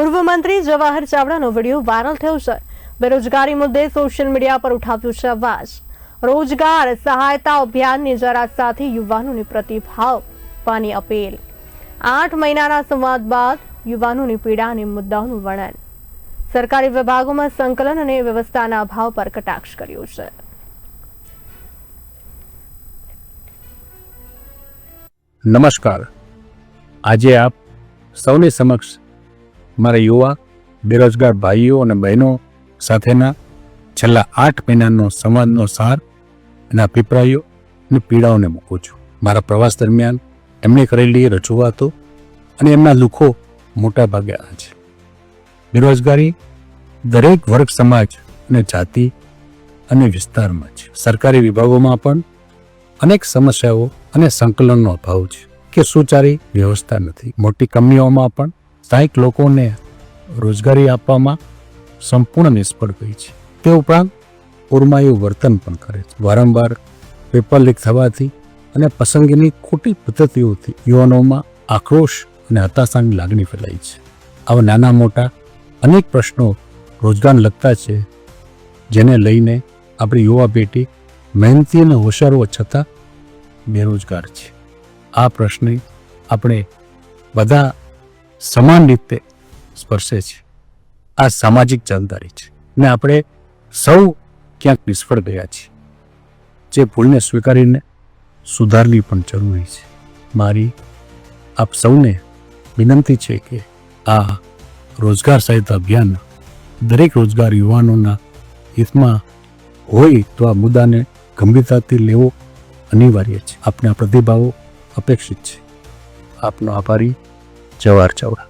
પૂર્વ મંત્રી Jawahar ચાવડાનો video viral થયો છે. બેરોજગારી મુદ્દે સોશિયલ મીડિયા પર ઉઠાવ્યો છે અવાજ. રોજગાર, સહાયતા અભિયાનની જરા સાથે યુવાનોને પ્રતિભાવ આપવાની અપીલ. આઠ મહિનાના સંવાદ બાદ યુવાનોની પીડા અને મુદ્દાઓનું વર્ણન. સરકારી વિભાગોમાં સંકલન અને વ્યવસ્થાના અભાવ પર કટાક્ષ કર્યો છે. નમસ્કાર. આજે આપ સૌની સમક્ષ મારા યુવા, બેરોજગાર ભાઈઓ અને બહેનો સાથેના છેલ્લા આઠ મહિનાનો સંવાદનો સાર એના અભિપ્રાયો અને પીડાઓને મૂકું છું. મારા પ્રવાસ દરમિયાન એમણે કરેલી રજૂઆતો અને એમના દુઃખો મોટા ભાગે આ છે. બેરોજગારી દરેક વર્ગ સમાજ અને જાતિ અને વિસ્તારમાં છે. સરકારી વિભાગોમાં પણ અનેક સમસ્યાઓ અને સંકલનનો અભાવ છે કે સુચારી વ્યવસ્થા નથી. મોટી કંપનીઓમાં પણ સ્થાયિક લોકોને રોજગારી આપવામાં સંપૂર્ણ નિષ્ફળ ગઈ છે. તે ઉપરાંત ઉર્માયું વર્તન પણ કરે છે. વારંવાર પેપર લીક થવાથી અને પસંદગીની ખોટી પદ્ધતિઓથી યુવાનોમાં આક્રોશ અને હતાશાની લાગણી ફેલાઈ છે. આવા નાના મોટા અનેક પ્રશ્નો રોજગાર લગતા છે, જેને લઈને આપણી યુવા પેઢી મહેનતી અને હોશિયાર છતાં બેરોજગાર છે. આ પ્રશ્ને આપણે બધા સમાન રીતે સ્પર્શે છે. આ સામાજિક જવાબદારી છે. ને આપણે સૌ ક્યાંક નિષ્ફળ ગયા છીએ. જે ભૂલને સ્વીકારીને સુધારવી પણ જરૂરી છે. મારી આપ સૌને વિનંતી છે કે આ રોજગાર સહાયતા અભિયાન દરેક રોજગાર યુવાનોના હિતમાં હોય તો આ મુદ્દાને ગંભીરતાથી લેવો અનિવાર્ય છે. આપના પ્રતિભાવો અપેક્ષિત છે. આપનો આભારી જવાહર ચાવડા